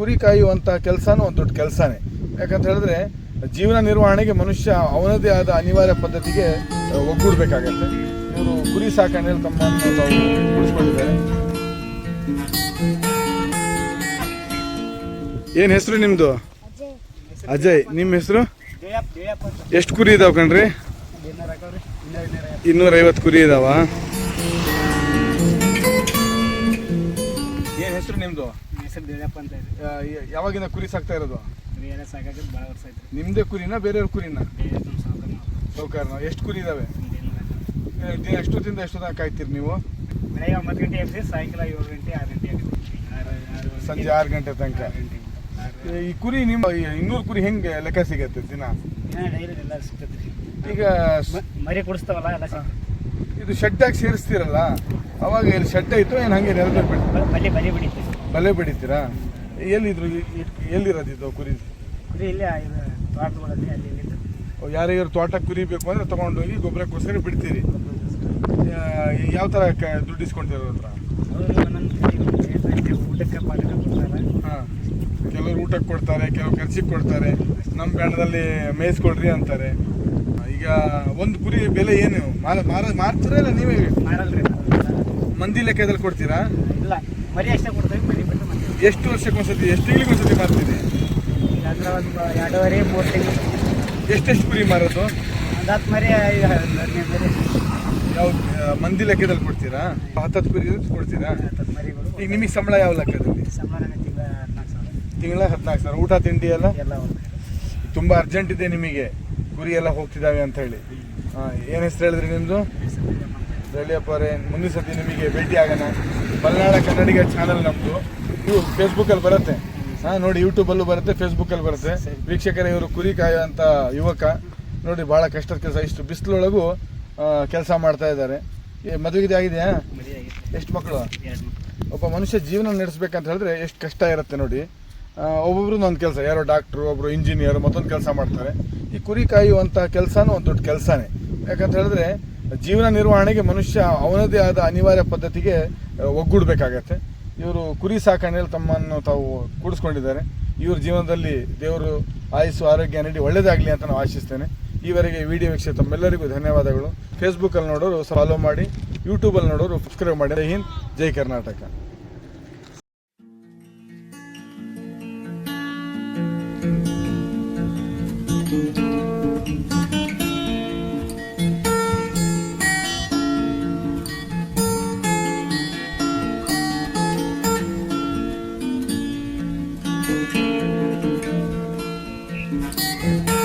ಕುರಿ ಕಾಯುವಂಥ ಕೆಲಸನೂ ಒಂದು ದೊಡ್ಡ ಕೆಲಸನೇ. ಯಾಕಂತ ಹೇಳಿದ್ರೆ, ಜೀವನ ನಿರ್ವಹಣೆಗೆ ಮನುಷ್ಯ ಅವನದೇ ಆದ ಅನಿವಾರ್ಯ ಪದ್ಧತಿಗೆ ಒಗ್ಗೂಡಬೇಕಾಗತ್ತೆ. ಇವರು ಕುರಿ ಸಾಕಣೆಯಲ್ಲಿ ತಮ್ಮ ಉಳಿಸ್ಕೊಂಡಿದ್ದಾರೆ. ಏನು ಹೆಸರು ನಿಮ್ಮದು ಅಜಯ್. ನಿಮ್ಮ ಹೆಸರು? ಎಷ್ಟು ಕುರಿ ಇದಾವೆ ಕಣ್ರಿ? ಇನ್ನೂರೈವತ್ತು ಕುರಿ ಇದಾವ? ಏನು ಹೆಸರು ನಿಮ್ಮದು ಹೆಸರು ಜಯಪ್ಪ ಅಂತ ಇದೆ ಯಾವಾಗಿಂದ ಕುರಿ ಸಾಕ್ತಾ ಇರೋದು? ಎಲ್ಲ ಸಾಕಾಗಿ ಭಾಳ ವರ್ಷ ಆಯ್ತು. ನಿಮ್ಮದೇ ಕುರಿನ ಬೇರೆಯವ್ರ ಕುರಿನ? ಸೌಕರ್ನ ಎಷ್ಟು ಕುರಿ ಇದಾವೆ? ಎಷ್ಟು ದಿನ ಎಷ್ಟೊತ್ತಿಂದ ಎಷ್ಟು ತನಕ ಕಾಯ್ತೀರಿ ನೀವು? ಬೆಳಗ್ಗೆ ಒಂಬತ್ತು ಗಂಟೆ ಇರ್ತೀವಿ ಸಾಯಂಕಾಲ ಏಳು ಗಂಟೆ ಆರು ಗಂಟೆ ಆಗುತ್ತೆ ಸಂಜೆ ಆರು ಗಂಟೆ ತನಕ. ಈ ಕುರಿ ನಿಮ್ಮ ಇನ್ನೂರು ಕುರಿ ಹೆಂಗೆ ಲೆಕ್ಕ ಸಿಗತ್ತೆ ದಿನ? ಡೈಲಿ ಎಲ್ಲ ಸಿಗ್ತದೆ. ಈಗ ಮರಿ ಕೊಡಿಸ್ತಾವಲ್ಲ ಎಲ್ಲ ಇದು ಶೆಡ್ಡಾಗಿ ಸೇರಿಸ್ತೀರಲ್ಲ ಅವಾಗ ಇಲ್ಲಿ ಶೆಡ್ ಆಯ್ತು ಏನು ಹಂಗೆ ನೆಲದ ಬಿಡ್ತೀವಿ ಮಲ್ಲಿ ಮರಿ ಬಿಡಿತೀವಿ ಬಲೆ ಬಿಡಿತೀರಾ ಎಲ್ಲಿದ್ರು ಎಲ್ಲಿರೋದಿದ್ದು ಕುರಿ? ಕುರಿ ಇಲ್ಲೇ ಇದು ತೋಟಗಳಲ್ಲಿ ಅಲ್ಲಿ ಯಾರಿಗಾರು ತೋಟ ಕುರಿ ಬೇಕು ಅಂದ್ರೆ ತಗೊಂಡೋಗಿ ಗೊಬ್ಬರಕ್ಕೋಸ್ಕರ ಬಿಡ್ತೀರಿ. ಯಾವ ಥರ ಕ ದುಡ್ಡು ಇಸ್ಕೊಂತೀರ ಹತ್ರ? ಊಟಕ್ಕೆ ಪಾಠಕ್ಕೆ ಕೊಡ್ತಾರೆ ಹಾಂ. ಕೆಲವರು ಊಟಕ್ಕೆ ಕೊಡ್ತಾರೆ ಕೆಲವು ಖರ್ಚಿಗೆ ಕೊಡ್ತಾರೆ. ನಮ್ಮ ಬ್ಯಾಂಡದಲ್ಲಿ ಮೇಯಿಸ್ಕೊಡ್ರಿ ಅಂತಾರೆ. ಈಗ ಒಂದು ಕುರಿ ಬೆಲೆ ಏನು? ಮಾರ ಮಾರ ಮಾರ್ತೀರಾ ಇಲ್ಲ ನೀವೇ ಮಾರಲ್ರಿ. ಮಂದಿ ಲೆಕ್ಕದಲ್ಲಿ ಕೊಡ್ತೀರಾ? ಇಲ್ಲ. ಮರಿ ಅಷ್ಟೇ ಕೊಡ್ತೀವಿ? ಮರಿ ಬಿಟ್ಟು ಮಾಡ್ತೀವಿ ಎಷ್ಟು ವರ್ಷಕ್ಕೊಂದ್ಸತಿ ಎಷ್ಟು ತಿಂಗಳಿಗೆ ಒಂದ್ಸತಿ ಮಾರ್ತೀರಿ? ಈಗ ಅಂದ್ರೆ ಒಂದು ಎರಡೂವರೆ ಮೂರು ತಿಂಗಳು. ಎಷ್ಟೆಷ್ಟು ಕುರಿ ಮಾರೋದು? ಒಂದು ಹತ್ತು ಮರಿ ಐದು ಹದಿನೈದು ಮರಿ. ಯಾವ ಮಂದಿ ಲೆಕ್ಕದಲ್ಲಿ ಕೊಡ್ತೀರಾ? ಹತ್ತತ್ತು ಕುರಿ ಕೊಡ್ತೀರಾ? ಹತ್ತತ್ತು ಮರಿಗಳು. ಈಗ ನಿಮಗೆ ಸಂಬಳ ಯಾವ ಲೆಕ್ಕದಲ್ಲಿ? ಸಂಬಳ ತಿಂಗಳ ಹದಿನಾಲ್ಕು ಸಾವಿರ. ತಿಂಗಳ ಹದಿನಾಲ್ಕು ಸಾವಿರ. ಊಟ ತಿಂಡಿ ಎಲ್ಲ? ಎಲ್ಲ ತುಂಬ ಅರ್ಜೆಂಟ್ ಇದೆ ನಿಮಗೆ. ಕುರಿ ಎಲ್ಲ ಹೋಗ್ತಿದ್ದಾವೆ ಅಂತ ಹೇಳಿ. ಏನು ಹೆಸರು ಹೇಳಿದ್ರಿ ನಿಮ್ಮದು ರಳಿಯಪ್ಪ ಅವರೇ ಮುಂದಿನ ಸತಿ ನಿಮಗೆ ಭೇಟಿ ಆಗೋಣ. ಮಲೆನಾಡ ಕನ್ನಡಿಗ ಚಾನಲ್ ನಮ್ಮದು ಇವು ಫೇಸ್ಬುಕ್ಕಲ್ಲಿ ಬರುತ್ತೆ. ಹಾಂ ನೋಡಿ ಯೂಟ್ಯೂಬಲ್ಲೂ ಬರುತ್ತೆ ಫೇಸ್ಬುಕ್ಕಲ್ಲಿ ಬರುತ್ತೆ. ವೀಕ್ಷಕರೇ ಇವರು ಕುರಿ ಕಾಯುವಂಥ ಯುವಕ. ನೋಡಿ ಭಾಳ ಕಷ್ಟದ ಕೆಲಸ. ಇಷ್ಟು ಬಿಸಿಲೊಳಗೂ ಕೆಲಸ ಮಾಡ್ತಾ ಇದ್ದಾರೆ. ಮದುವೆಗಿದೆ ಆಗಿದೆಯಾ? ಎಷ್ಟು ಮಕ್ಕಳು? ಒಬ್ಬ ಮನುಷ್ಯ ಜೀವನ ನಡೆಸ್ಬೇಕಂತ ಹೇಳಿದ್ರೆ ಎಷ್ಟು ಕಷ್ಟ ಇರುತ್ತೆ ನೋಡಿ. ಒಬ್ಬೊಬ್ರು ಒಂದು ಕೆಲಸ. ಯಾರೋ ಡಾಕ್ಟ್ರು ಒಬ್ಬರು ಇಂಜಿನಿಯರ್ ಮತ್ತೊಂದು ಕೆಲಸ ಮಾಡ್ತಾರೆ. ಈ ಕುರಿ ಕಾಯುವಂಥ ಕೆಲಸನೂ ಒಂದು ದೊಡ್ಡ ಕೆಲಸನೇ. ಯಾಕಂತ ಹೇಳಿದ್ರೆ ಜೀವನ ನಿರ್ವಹಣೆಗೆ ಮನುಷ್ಯ ಅವನದೇ ಆದ ಅನಿವಾರ್ಯ ಪದ್ಧತಿಗೆ ಒಗ್ಗೂಡಬೇಕಾಗತ್ತೆ. ಇವರು ಕುರಿ ಸಾಕಣೆಯಲ್ಲಿ ತಮ್ಮನ್ನು ತಾವು ಕೂಡಿಸ್ಕೊಂಡಿದ್ದಾರೆ. ಇವ್ರ ಜೀವನದಲ್ಲಿ ದೇವರು ಆಯಸ್ಸು, ಆರೋಗ್ಯ ನೀಡಿ ಒಳ್ಳೇದಾಗಲಿ ಅಂತ ನಾವು ಆಶಿಸ್ತೇನೆ. ಈವರೆಗೆ ವಿಡಿಯೋ ವೀಕ್ಷಿಸಿದ ತಮ್ಮೆಲ್ಲರಿಗೂ ಧನ್ಯವಾದಗಳು. ಫೇಸ್ಬುಕ್ಕಲ್ಲಿ ನೋಡೋರು ಫಾಲೋ ಮಾಡಿ ಯೂಟ್ಯೂಬಲ್ಲಿ ನೋಡೋರು ಸಬ್ಸ್ಕ್ರೈಬ್ ಮಾಡಿ. ಹಿಂದ್, ಜೈ ಕರ್ನಾಟಕ. ಅಜಯ್